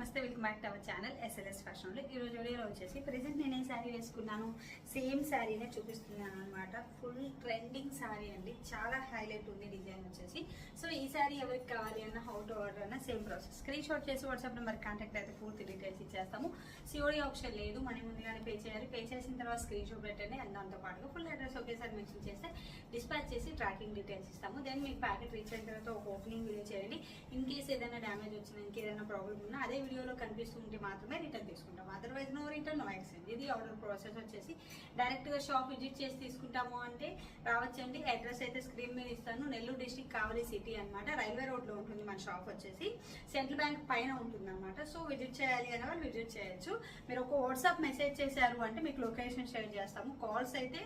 నమస్తే welcome back to our channel SLS ఫ్యాషన్లో ఈ రోజు వీడియోలో వచ్చేసి ప్రెసెంట్ నేను ఏ శారీ వేసుకున్నాను? సేమ్ శారీనే చూపిస్తున్నాను అనమాట ఫుల్ ట్రెండింగ్ శారీ అండి. చాలా హైలైట్ ఉంది డిజైన్ వచ్చేసి. సో ఈ శారీ ఎవరికి కావాలి అన్న హౌ టు ఆర్డర్ అన్న సేమ్ ప్రాసెస్ స్క్రీన్ షాట్ చేసి వాట్సాప్ నెంబర్ కాంటాక్ట్ అయితే పూర్తి డీటెయిల్స్ ఇచ్చేస్తాము. సిఓడి ఆప్షన్ లేదు. మనీ ముందుగానే పే చేయాలి. పే చేసిన తర్వాత స్క్రీన్ షాట్ పెట్టండి. అండ్ దాంతో పాటుగా ఫుల్ అడ్రస్ ఒకేసారి మెన్షన్ చేస్తే డిస్పాచ్ చేసి ట్రాకింగ్ డీటెయిల్స్ ఇస్తాము. దెన్ మీకు ప్యాకెట్ రీచ్ అయిన తర్వాత ఒక ఓపెనింగ్ వీడియో చేయండి. ఇన్ కేస్ ఏదైనా డ్యామేజ్ వచ్చినా ఇంకేదైనా ప్రాబ్లం ఉన్నా అదే వీడియోలో కనిపిస్తుంటే మాత్రమే రిటర్న్ తీసుకుంటాం. Otherwise no return no exchange ఇది ఆర్డర్ ప్రాసెస్ వచ్చేసి డైరెక్ట్గా షాప్ విజిట్ చేసి తీసుకుంటాము అంటే రావచ్చండి. అడ్రస్ అయితే స్క్రీన్ మీద ఇస్తాను. నెల్లూరు డిస్టిక్ కావలి సిటీ అన్నమాట. రైల్వే రోడ్లో ఉంటుంది మన షాప్ వచ్చేసి. సెంట్రల్ బ్యాంక్ పైన ఉంటుంది అనమాట సో విజిట్ చేయాలి అనే వాళ్ళు విజిట్ చేయొచ్చు. మీరు ఒక వాట్సాప్ మెసేజ్ చేశారు అంటే మీకు లొకేషన్ షేర్ చేస్తాము. కాల్స్ అయితే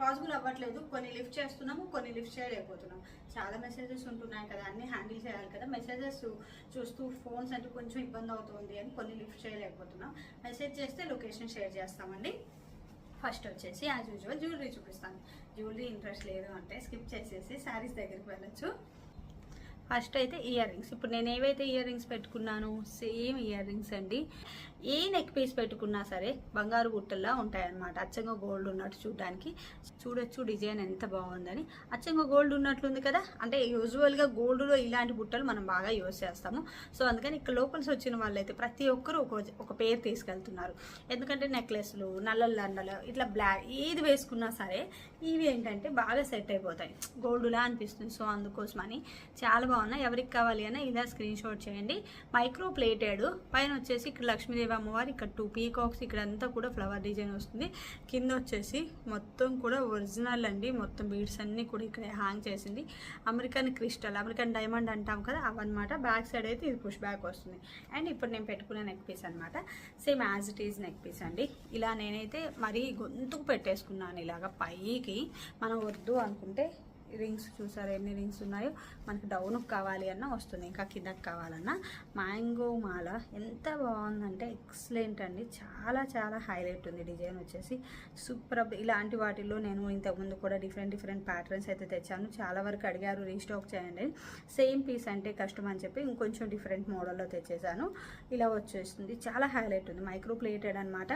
పాసిబుల్ అవ్వట్లేదు. కొన్ని లిఫ్ట్ చేస్తున్నాము కొన్ని లిఫ్ట్ చేయలేకపోతున్నాం చాలా మెసేజెస్ ఉంటున్నాయి కదా అన్ని హ్యాండిల్ చేయాలి కదా. మెసేజెస్ చూస్తూ ఫోన్స్ అంటే కొంచెం ఇబ్బంది అవుతుంది అని కొన్ని లిఫ్ట్ చేయలేకపోతున్నాం. మెసేజ్ చేస్తే లొకేషన్ షేర్ చేస్తామండి. ఫస్ట్ వచ్చేసి యాజ్ యూజువల్ జ్యువెలరీ చూపిస్తాను. జ్యువెలరీ ఇంట్రెస్ట్ లేదు అంటే స్కిప్ చేసేసి శారీస్ దగ్గరికి వెళ్ళొచ్చు. ఫస్ట్ అయితే ఇయర్ రింగ్స్. ఇప్పుడు నేను ఏవైతే ఇయర్ రింగ్స్ పెట్టుకున్నానో సేమ్ ఇయర్ రింగ్స్ అండి. ఏ నెక్ పీస్ పెట్టుకున్నా సరే బంగారు గుట్టల్లా ఉంటాయన్నమాట. అచ్చంగా గోల్డ్ ఉన్నట్టు చూడడానికి. చూడొచ్చు డిజైన్ ఎంత బాగుందని. అచ్చంగా గోల్డ్ ఉన్నట్లుంది కదా? అంటే యూజువల్గా గోల్డ్లో ఇలాంటి బుట్టలు మనం బాగా యూజ్ చేస్తాము. సో అందుకని ఇక్కడ లోకల్స్ వచ్చిన వాళ్ళైతే ప్రతి ఒక్కరు ఒక ఒక పేరు తీసుకెళ్తున్నారు. ఎందుకంటే నెక్లెస్లు నల్లలు దండలు ఇట్లా బ్లాక్ ఏది వేసుకున్నా సరే ఇవి ఏంటంటే బాగా సెట్ అయిపోతాయి. గోల్డ్లా అనిపిస్తుంది. సో అందుకోసమని చాలా బాగున్నాయి. ఎవరికి కావాలి అయినా ఇలా స్క్రీన్ షాట్ చేయండి. మైక్రో ప్లేటెడ్ పైన వచ్చేసి ఇక్కడ లక్ష్మీదేవి అమ్మవారు ఇక్కడ టూ పీకాక్స్ ఇక్కడ అంతా కూడా ఫ్లవర్ డిజైన్ వస్తుంది. కింద వచ్చేసి మొత్తం కూడా ఒరిజినల్ అండి. మొత్తం బీడ్స్ అన్నీ కూడా ఇక్కడ హ్యాంగ్ చేసింది. అమెరికన్ క్రిస్టల్ అమెరికన్ డైమండ్ అంటాం కదా అవన్నమాట. బ్యాక్ సైడ్ అయితే ఇది పుష్ బ్యాక్ వస్తుంది. అండ్ ఇప్పుడు నేను పెట్టుకున్న నెక్ పీస్ అనమాట same as it is neck piece అండి. ఇలా నేనైతే మరీ గొంతుకు పెట్టేసుకున్నాను ఇలాగ పైకి. మనం వద్దు అనుకుంటే రింగ్స్ చూసారు? ఎన్ని రింగ్స్ ఉన్నాయో? మనకి డౌన్కి కావాలి అన్న వస్తుంది ఇంకా కిందకి కావాలన్నా. మ్యాంగో మాల ఎంత బాగుందంటే ఎక్సలెంట్ అండి. చాలా చాలా హైలైట్ ఉంది డిజైన్ వచ్చేసి. సూపర్ ఇలాంటి వాటిల్లో నేను ఇంతకుముందు కూడా డిఫరెంట్ డిఫరెంట్ ప్యాటర్న్స్ అయితే తెచ్చాను. చాలా వరకు అడిగారు రీస్టాక్ చేయండి. సేమ్ పీస్ అంటే కష్టం అని చెప్పి ఇంకొంచెం డిఫరెంట్ మోడల్లో తెచ్చేసాను. ఇలా వచ్చేస్తుంది చాలా హైలైట్ ఉంది. మైక్రో ప్లేటెడ్ అనమాట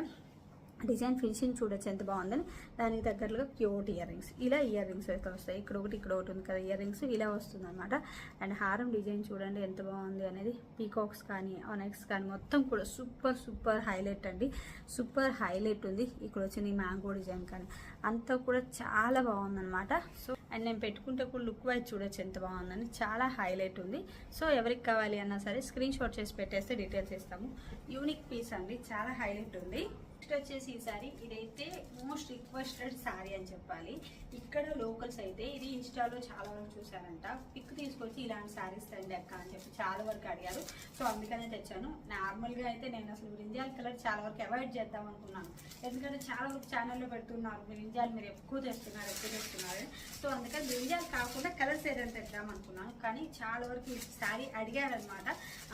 డిజైన్ ఫినిషింగ్ చూడొచ్చు ఎంత బాగుందని. దానికి తగ్గట్లుగా క్యూట్ ఇయర్ రింగ్స్. ఇలా ఇయర్ రింగ్స్ అయితే వస్తాయి. ఇక్కడ ఒకటి ఇక్కడ ఒకటి ఉంది కదా ఇయర్ రింగ్స్ ఇలా వస్తుంది అనమాట అండ్ హారం డిజైన్ చూడండి ఎంత బాగుంది అనేది. పీకాక్స్ కానీ ఆనెక్స్ కానీ మొత్తం కూడా సూపర్ సూపర్ హైలైట్ అండి. సూపర్ హైలైట్ ఉంది. ఇక్కడ వచ్చిన ఈ మ్యాంగో డిజైన్ కానీ అంతా కూడా చాలా బాగుందన్నమాట. సో అండ్ నేను పెట్టుకుంటే కూడా లుక్ వైజ్ చూడొచ్చు ఎంత బాగుందని. చాలా హైలైట్ ఉంది. సో ఎవరికి కావాలి అన్నా సరే స్క్రీన్ షాట్ చేసి పెట్టేస్తే డీటెయిల్స్ ఇస్తాము. యూనిక్ పీస్ అండి. చాలా హైలైట్ ఉంది. నెక్స్ట్ వచ్చేసి ఈ సారీ. ఇదైతే మోస్ట్ రిక్వెస్టెడ్ సారీ అని చెప్పాలి. ఇక్కడ లోకల్స్ అయితే ఇది ఇన్స్టాలో చాలా వరకు చూసారంట పిక్ తీసుకొచ్చి ఇలాంటి సారీస్ తండి అక్క అని చెప్పి చాలా వరకు అడిగారు. సో అందుకనే తెచ్చాను. నార్మల్గా అయితే నేను అసలు బ్రింజాల్ కలర్ చాలా వరకు అవాయిడ్ చేద్దాం అనుకున్నాను. ఎందుకంటే చాలా వరకు ఛానల్లో పెడుతున్నారు. బ్రింజాల్ మీరు ఎక్కువ తెస్తున్నారు ఎక్కువ తెస్తున్నారు. సో అందుకని బ్రింజాల్ కాకుండా కలర్స్ ఏదైనా తెద్దాం అనుకున్నాను. కానీ చాలా వరకు ఈ సారీ అడిగారనమాట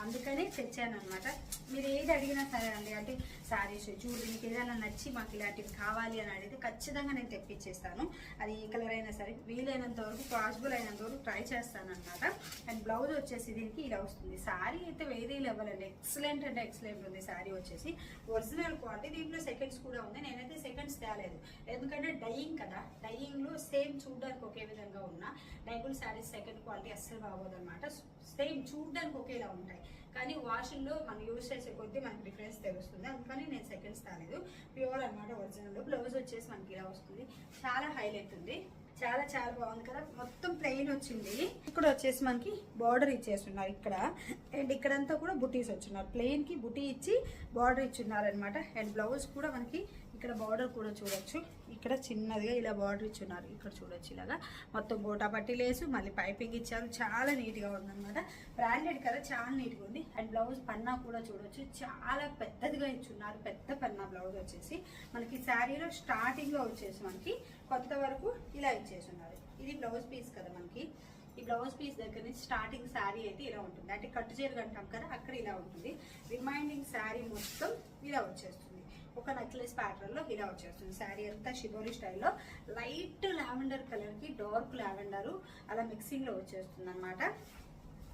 అందుకనే తెచ్చాను అనమాట మీరు ఏది అడిగినా సరే అండి అంటే సారీస్ చూడండి మీకు ఏదైనా నచ్చి మాకు ఇలాంటివి కావాలి అని అడిగితే ఖచ్చితంగా నేను తెప్పించేస్తాను. అది ఏ కలర్ అయినా సరే వీలైనంత వరకు పాసిబుల్ అయినంత వరకు ట్రై చేస్తాను అనమాట అండ్ బ్లౌజ్ వచ్చేసి దీనికి ఇలా వస్తుంది. సారీ అయితే వేరే లెవెల్ అండి. ఎక్సలెంట్ అంటే ఎక్సలెంట్ ఉంది సారీ వచ్చేసి. ఒరిజినల్ క్వాలిటీ దీంట్లో సెకండ్స్ కూడా ఉంది. నేనైతే సెకండ్స్ తేలేదు. ఎందుకంటే డైయింగ్ కదా. డైయింగ్లో సేమ్ చూడడానికి ఒకే విధంగా ఉన్నా డైబుల్ శారీస్ సెకండ్ క్వాలిటీ అస్సలు బాగోదు అనమాట సేమ్ చూడడానికి ఒకేలా ఉంటాయి. కానీ వాషింగ్లో మనం యూజ్ చేసే కొద్దీ మనకి డిఫరెన్స్ తెలుస్తుంది. అందుకని నేను సెకండ్స్ తాలేదు. ప్యూర్ అనమాట ఒరిజినల్. బ్లౌజ్ వచ్చేసి మనకి ఇలా వస్తుంది. చాలా హైలైట్ ఉంది. చాలా చాలా బాగుంది కదా. మొత్తం ప్లెయిన్ వచ్చింది. ఇక్కడ వచ్చేసి మనకి బార్డర్ ఇచ్చేస్తున్నారు ఇక్కడ. అండ్ ఇక్కడంతా కూడా బుటీస్ వచ్చున్నారు. ప్లెయిన్కి బుటీ ఇచ్చి బార్డర్ ఇచ్చున్నారు అనమాట అండ్ బ్లౌజ్ కూడా మనకి ఇక్కడ బార్డర్ కూడా చూడొచ్చు. ఇక్కడ చిన్నదిగా ఇలా బార్డర్ ఇచ్చున్నారు. ఇక్కడ చూడొచ్చు ఇలాగా. మొత్తం గోటా పట్టి లేసు మళ్ళీ పైపింగ్ ఇచ్చారు. చాలా నీట్గా ఉందన్నమాట. బ్రాండెడ్ కదా చాలా నీట్గా ఉంది. అండ్ బ్లౌజ్ పన్నా కూడా చూడొచ్చు. చాలా పెద్దదిగా ఇచ్చున్నారు. పెద్ద పన్నా బ్లౌజ్ వచ్చేసి. మనకి శారీలో స్టార్టింగ్లో వచ్చేసి మనకి కొత్త వరకు ఇలా ఇచ్చేస్తున్నారు. ఇది బ్లౌజ్ పీస్ కదా మనకి. ఈ బ్లౌజ్ పీస్ దగ్గర నుంచి స్టార్టింగ్ శారీ అయితే ఇలా ఉంటుంది. అంటే కట్టు చీరగా అంటాం కదా అక్కడ ఇలా ఉంటుంది. రిమైండింగ్ శారీ మొత్తం ఇలా వచ్చేస్తుంది. ఒక నెక్లెస్ ప్యాటర్న్లో ఇలా వచ్చేస్తుంది. శారీ అంతా షిబోరి స్టైల్లో లైట్ లావెండర్ కలర్కి డార్క్ లావెండర్ అలా మిక్సింగ్లో వచ్చేస్తుంది అనమాట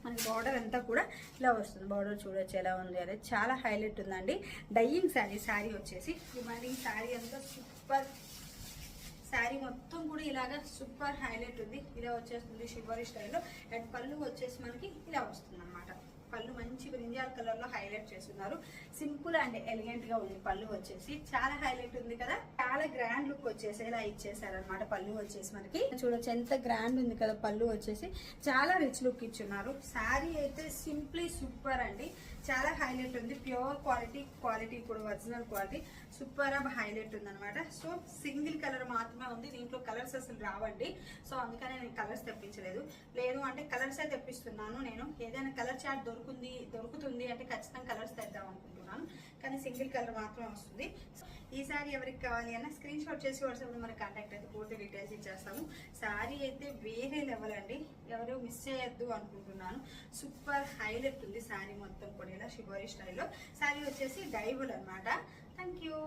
మన బార్డర్ అంతా కూడా ఇలా వస్తుంది. బార్డర్ చూడొచ్చు ఎలా ఉంది అదే చాలా హైలైట్ ఉందండి. డైయింగ్ శారీ శారీ వచ్చేసి డిమాండింగ్ శారీ అంతా సూపర్ శారీ మొత్తం కూడా ఇలాగా సూపర్ హైలైట్ ఉంది. ఇలా వచ్చేస్తుంది షివరీ స్టైల్లో అండ్ పళ్ళు వచ్చేసి మనకి ఇలా వస్తుంది అనమాట పళ్ళు మంచి బ్రింజాల్ కలర్లో హైలైట్ చేస్తున్నారు. సింపుల్ అండ్ ఎలిగెంట్గా ఉంది పళ్ళు వచ్చేసి. చాలా హైలైట్ ఉంది కదా? చాలా గ్రాండ్ లుక్ వచ్చేసి ఇలా ఇచ్చేసారనమాట పళ్ళు వచ్చేసి మనకి. చూడొచ్చు ఎంత గ్రాండ్ ఉంది కదా పళ్ళు వచ్చేసి. చాలా రిచ్ లుక్ ఇచ్చున్నారు. శారీ అయితే సింప్లీ సూపర్ అండి. చాలా హైలైట్ ఉంది. ప్యూర్ క్వాలిటీ క్వాలిటీ ఇప్పుడు ఒరిజినల్ క్వాలిటీ. సూపర్ అబ్ హైలైట్ ఉందనమాట సో సింగిల్ కలర్ మాత్రమే ఉంది. దీంట్లో కలర్స్ అసలు రావండి. సో అందుకనే నేను కలర్స్ తెప్పించలేదు. లేదు అంటే కలర్స్ తెప్పిస్తున్నాను నేను. ఏదైనా కలర్ చార్ట్ దొరుకుంది దొరుకుతుంది అంటే ఖచ్చితంగా కలర్స్ తెద్దాం అనుకుంటున్నాను. కానీ సింగిల్ కలర్ మాత్రమే వస్తుంది. ఈ సారీ ఎవరికి కావాలి అన్న స్క్రీన్ షాట్ చేసి వాట్సాప్ మనకు కాంటాక్ట్ అయితే పూర్తి డీటెయిల్స్ ఇచ్చేస్తాము. శారీ అయితే వేరే లెవెల్ అండి. ఎవరు మిస్ చేయొద్దు అనుకుంటున్నాను. సూపర్ హైలైట్ ఉంది సారీ మొత్తం కూడా ఇలా షిబోరి స్టైల్లో శారీ వచ్చేసి డైబుల్ అనమాట థ్యాంక్ యూ